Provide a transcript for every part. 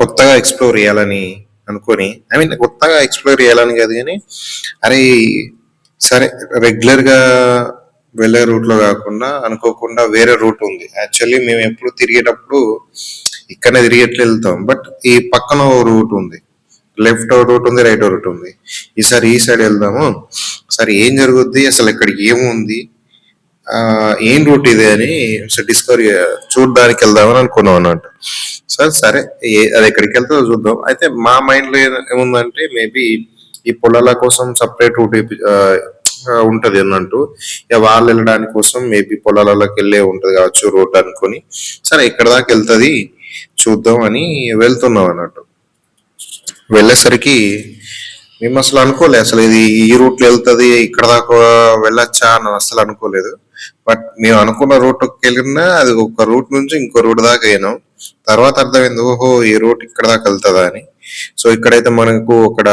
కొత్తగా ఎక్స్ప్లోర్ చేయాలని అనుకొని ఐ మీన్ కొత్తగా ఎక్స్ప్లోర్ చేయాలని కాదు కానీ అరే సరే రెగ్యులర్గా వెళ్ళే రూట్లో కాకుండా అనుకోకుండా వేరే రూట్ ఉంది. యాక్చువల్లీ మేము ఎప్పుడు తిరిగేటప్పుడు ఇక్కడనే తిరిగేట్లు వెళ్తాం. బట్ ఈ పక్కన ఓ రూట్ ఉంది. లెఫ్ట్ ఓ రూట్ ఉంది రైట్ ఓ రూట్ ఉంది. ఈసారి ఈ సైడ్ వెళ్దాము. సరే ఏం జరుగుద్ది? అసలు ఇక్కడ ఏముంది? ఏం రూట్ ఇది అని డిస్కవరీ చూడడానికి వెళ్దామని అనుకున్నాం అన్నట్టు సార్ సరే ఏ- అది ఎక్కడికి వెళ్తుందో చూద్దాం. అయితే మా మైండ్లో ఏముందంటే మేబీ ఈ పొలాల కోసం సపరేట్ రూట్ ఉంటది అన్నట్టు. ఇక వాళ్ళు వెళ్ళడానికి కోసం మేబీ పొలాలలోకి వెళ్ళే ఉంటది కావచ్చు రోడ్ అనుకుని. సరే ఎక్కడ దాకా వెళ్తుంది చూద్దాం అని వెళ్తున్నాం అన్నట్టు. వెళ్ళేసరికి మేము అసలు అనుకోలే అసలు ఇది ఈ రూట్లో వెళ్తది ఇక్కడ దాకా వెళ్ళొచ్చా అని అసలు అనుకోలేదు. బట్ మేము అనుకున్న రూట్ వెళ్ళినా అది ఒక రూట్ నుంచి ఇంకో రూట్ దాకా అయినాం. తర్వాత అర్థమైంది ఓహో ఈ రూట్ ఇక్కడ దాకా వెళ్తుందా అని. సో ఇక్కడైతే మనకు అక్కడ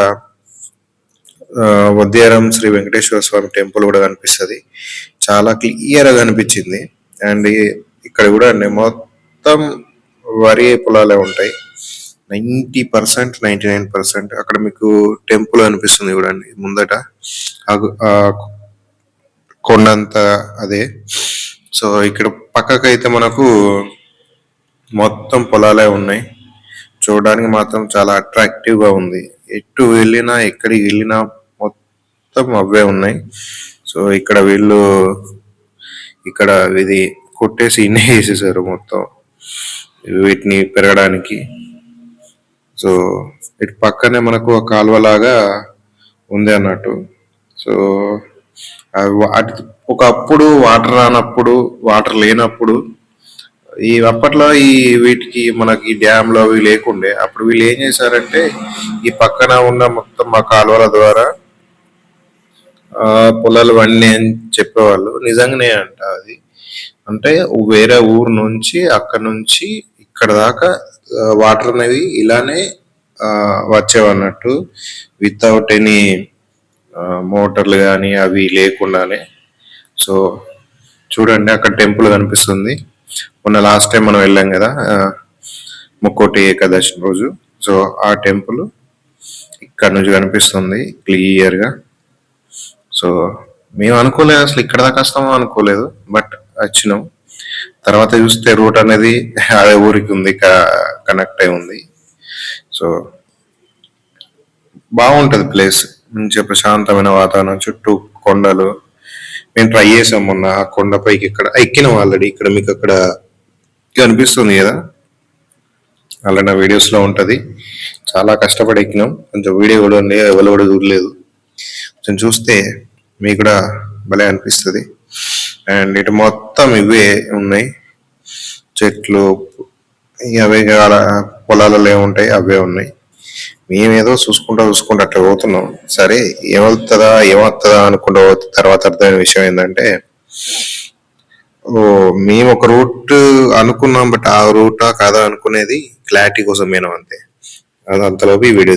వద్యారం శ్రీ వెంకటేశ్వర స్వామి టెంపుల్ కూడా కనిపిస్తది. చాలా క్లియర్గా కనిపించింది. అండ్ ఇక్కడ కూడా అండి మొత్తం వరి పొలాలే ఉంటాయి. Ninety percent ninety nine percent అక్కడ మీకు టెంపుల్ అనిపిస్తుంది చూడండి. ముందట కొండంత అదే. సో ఇక్కడ పక్కకైతే మనకు మొత్తం పొలాలే ఉన్నాయి. చూడడానికి మాత్రం చాలా అట్రాక్టివ్గా ఉంది. ఎటు వెళ్ళినా ఎక్కడికి వెళ్ళినా మొత్తం అవే ఉన్నాయి. సో ఇక్కడ వీళ్ళు ఇక్కడ ఇది కొట్టేసి ఇన్నే వేసేసారు మొత్తం. వీటిని పెరగడానికి. సో ఇటు పక్కనే మనకు ఒక కాలువలాగా ఉంది అన్నట్టు. సో వాటి ఒకప్పుడు వాటర్ రానప్పుడు వాటర్ లేనప్పుడు ఈ అప్పట్లో ఈ వీటికి మనకి డ్యామ్లో అవి లేకుండే అప్పుడు వీళ్ళు ఏం చేశారంటే ఈ పక్కన ఉన్న మొత్తం మా కాలువల ద్వారా పొలాలు వండి అని చెప్పేవాళ్ళు. నిజంగానే అంట అది. అంటే వేరే ఊరు నుంచి అక్కడ నుంచి ఇక్కడ దాకా వాటర్ అనేది ఇలానే వచ్చేవన్నట్టు వితౌట్ ఎనీ మోటార్లు కానీ అవి లేకుండానే. సో చూడండి అక్కడ టెంపుల్ కనిపిస్తుంది. మొన్న లాస్ట్ టైం మనం వెళ్ళాం కదా ముక్కోటి ఏకాదశి రోజు. సో ఆ టెంపుల్ ఇక్కడ నుంచి కనిపిస్తుంది క్లియర్గా సో మేము అనుకోలేదు అసలు ఇక్కడ దాకా వస్తామో అనుకోలేదు బట్ వచ్చినాం. తర్వాత చూస్తే రూట్ అనేది అదే ఊరికి ఉంది కనెక్ట్ అయి ఉంది. సో బాగుంటుంది ప్లేస్ మంచిగా ప్రశాంతమైన వాతావరణం చుట్టూ కొండలు. మేము ట్రై చేసాం మొన్న ఆ కొండపైకి ఇక్కడ ఎక్కినాం ఆల్రెడీ ఇక్కడ మీకు అక్కడ కనిపిస్తుంది కదా? అలా నా ఉంటుంది. చాలా కష్టపడి ఎక్కినాం. కొంచెం వీడియో కూడా ఉంది ఎవరు కూడా చూడలేదు. కొంచెం చూస్తే మీకు కూడా భలే అనిపిస్తుంది. అండ్ ఇటు మొత్తం ఇవే ఉన్నాయి. చెట్లు అవే పొలాలలో ఏముంటాయి అవే ఉన్నాయి. మేమేదో చూసుకుంటా చూసుకుంటా అట్లా పోతున్నాం. సరే ఏమవుతుందా ఏమవుతుందా అనుకుంటా పోతే తర్వాత అర్థమైన విషయం ఏంటంటే ఓ మేము ఒక రూట్ అనుకున్నాం బట్ ఆ రూటా కాదా అనుకునేది క్లారిటీ కోసం పోయినాం అంతే. అది అంతలోపు ఈ వీడియో